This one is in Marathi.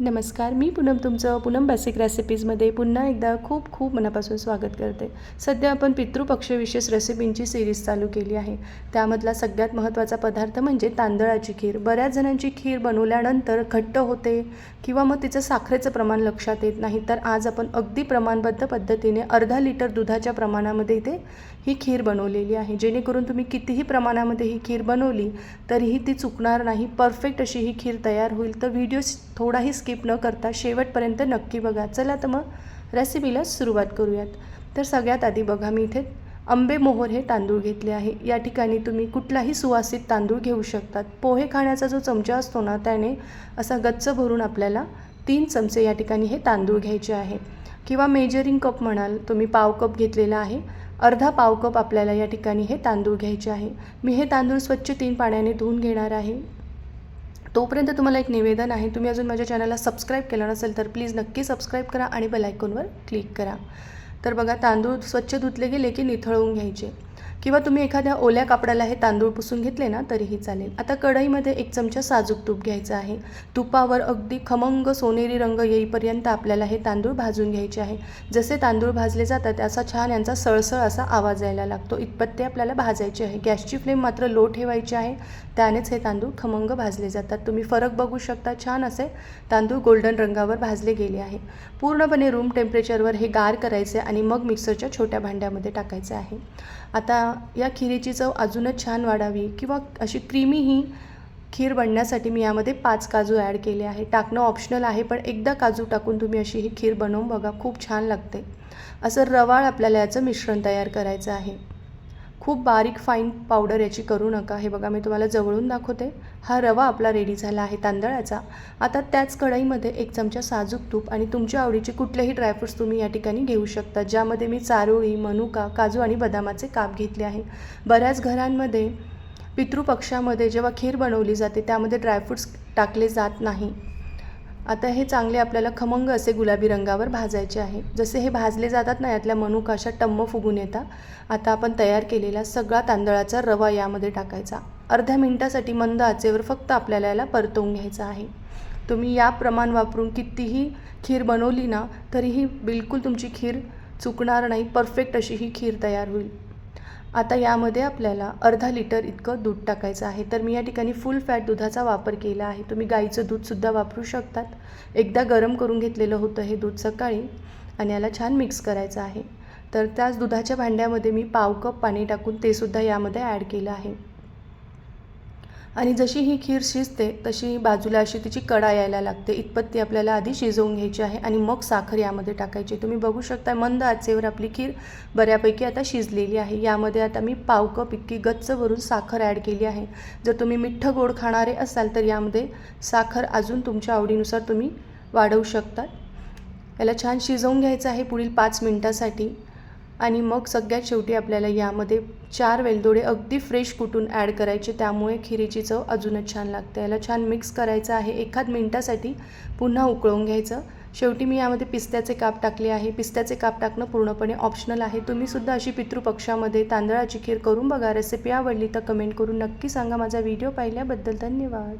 नमस्कार मी पूनम तुमचं पूनम बेसिक रेसिपीजमध्ये पुन्हा एकदा खूप खूप मनापासून स्वागत करते. सध्या आपण पितृपक्ष विशेष रेसिपींची सिरीज चालू केली आहे. त्यामधला सगळ्यात महत्त्वाचा पदार्थ म्हणजे तांदळाची खीर. बऱ्याच जणांची खीर बनवल्यानंतर घट्ट होते किंवा मग तिचं साखरेचं प्रमाण लक्षात येत नाही. तर आज आपण अगदी प्रमाणबद्ध पद्धतीने अर्धा लिटर दुधाच्या प्रमाणामध्ये इथे ही खीर बनवलेली आहे. जेणेकरून तुम्ही कितीही प्रमाणामध्ये ही खीर बनवली तरीही ती चुकणार नाही. परफेक्ट अशी ही खीर तयार होईल. तर व्हिडिओ थोडाही स्किप न करता शेवटपर्यंत नक्की बघा. चला तर मग रेसिपीला सुरुवात करूयात. तर सगळ्यात आधी बघा मी इथे आंबे मोहर हे तांदूळ घेतले आहे. या ठिकाणी तुम्ही कुठलाही सुवासित तांदूळ घेऊ शकतात. पोहे खाण्याचा जो चमचा असतो ना त्याने असा गच्च भरून आपल्याला तीन चमचे या ठिकाणी हे तांदूळ घ्यायचे आहे. किंवा मेजरिंग कप म्हणाल तुम्ही पाव कप घेतलेला आहे. अर्धा पाव कप आपल्याला या ठिकाणी हे तांदूळ घ्यायचे आहे. मी हे तांदूळ स्वच्छ तीन पाण्याने धुवून घेणार आहे. तोपर्यंत तुम्हाला एक निवेदन आहे. तुम्ही अजून माझ्या चॅनलला सबस्क्राईब केलं नसेल तर प्लीज नक्की सबस्क्राईब करा आणि बेलायकॉनवर क्लिक करा. तर बघा तांदूळ स्वच्छ धुतले गेले की निथळवून घ्यायचे. किंवा तुम्ही एखाद्या ओल्या कापडाला हे तांदूळ पुसून घेतले ना तरीही चालेल. आता कढईमध्ये एक चमचा साजूक तूप घ्यायचं आहे. तुपावर अगदी खमंग सोनेरी रंग येईपर्यंत आपल्याला हे तांदूळ भाजून घ्यायचे आहे. जसे तांदूळ भाजले जातात असा छान यांचा सळसळ असा आवाज यायला लागतो. इतपत ते आपल्याला भाजायचे आहे. गॅसची फ्लेम मात्र लो ठेवायची आहे. त्यानेच हे तांदूळ खमंग भाजले जातात. तुम्ही फरक बघू शकता छान असे तांदूळ गोल्डन रंगावर भाजले गेले आहे. पूर्णपणे रूम टेम्परेचरवर हे गार करायचे आणि मग मिक्सरच्या छोट्या भांड्यामध्ये टाकायचे आहे. आता या खिरीची चव अजूनच छान वाढावी किंवा अशी क्रीमी ही खीर बनण्यासाठी मी यामध्ये पाच काजू ॲड केले आहे. टाकणं ऑप्शनल आहे पण एकदा काजू टाकून तुम्ही अशी ही खीर बनवून बघा खूप छान लागते. असं रवाळ आपल्याला याचं मिश्रण तयार करायचं आहे. खूप बारीक फाईन पावडर याची करू नका. हे बघा मी तुम्हाला जवळून दाखवते. हा रवा आपला रेडी झाला आहे तांदळाचा. आता त्याच कढईमध्ये एक चमचा साजूक तूप आणि तुमच्या आवडीचे कुठलेही ड्रायफ्रूट्स तुम्ही या ठिकाणी घेऊ शकता. ज्यामध्ये मी चारोळी मनुका काजू आणि बदामाचे काप घेतले आहे. बऱ्याच घरांमध्ये पितृपक्षामध्ये जेव्हा खीर बनवली जाते त्यामध्ये ड्रायफ्रूट्स टाकले जात नाही. आता हे चांगले आपल्याला खमंग असे गुलाबी रंगावर भाजायचे आहे. जसे हे भाजले जातात ना यातल्या मनुका अशा टम्म फुगून येतात. आता आपण तयार केलेला सगळा तांदळाचा रवा यामध्ये टाकायचा. अर्ध्या मिनटासाठी मंद आचेवर फक्त आपल्याला याला परतवून घ्यायचा आहे. तुम्ही या प्रमाण वापरून कितीही खीर बनवली ना तरीही बिलकुल तुमची खीर चुकणार नाही. परफेक्ट अशी ही खीर तयार होईल. आता यामध्ये आपल्याला अर्धा लिटर इतकं दूध टाकायचं आहे. तर मी या ठिकाणी फुल फॅट दुधाचा वापर केला आहे. तुम्ही गाईचं दूधसुद्धा वापरू शकतात. एकदा गरम करून घेतलेलं होतं हे दूध सकाळी आणि याला छान मिक्स करायचं आहे. तर त्याच दुधाच्या भांड्यामध्ये मी पाव कप पाणी टाकून तेसुद्धा यामध्ये ॲड केलं आहे. आणि जशी ही खीर शिजते तशी बाजूला अशी तिची कडा यायला लागते. इतपत ती आपल्याला आधी शिजवून घ्यायची आहे आणि मग साखर यामध्ये टाकायची. तुम्ही बघू शकता मंद आचेवर आपली खीर बऱ्यापैकी आता शिजलेली आहे. यामध्ये आता मी पाव कप इतकी गच्च भरून साखर ॲड केली आहे. जर तुम्ही मिठ्ठ गोड खाणारे असाल तर यामध्ये साखर अजून तुमच्या आवडीनुसार तुम्ही वाढवू शकता. याला छान शिजवून घ्यायचं आहे पुढील पाच मिनटासाठी. आणि मग सगळ्यात शेवटी आपल्याला यामध्ये चार वेलदोडे अगदी फ्रेश कुटून ॲड करायचे त्यामुळे खिरीची चव अजूनच छान लागते. याला छान मिक्स करायचं आहे. एखाद मिनटासाठी पुन्हा उकळून घ्यायचं. शेवटी मी यामध्ये पिस्त्याचे काप टाकले आहे. पिस्त्याचे काप टाकणं पूर्णपणे ऑप्शनल आहे. तुम्हीसुद्धा अशी पितृपक्षामध्ये तांदळाची खीर करून बघा. रेसिपी आवडली तर कमेंट करून नक्की सांगा. माझा व्हिडिओ पाहिल्याबद्दल धन्यवाद.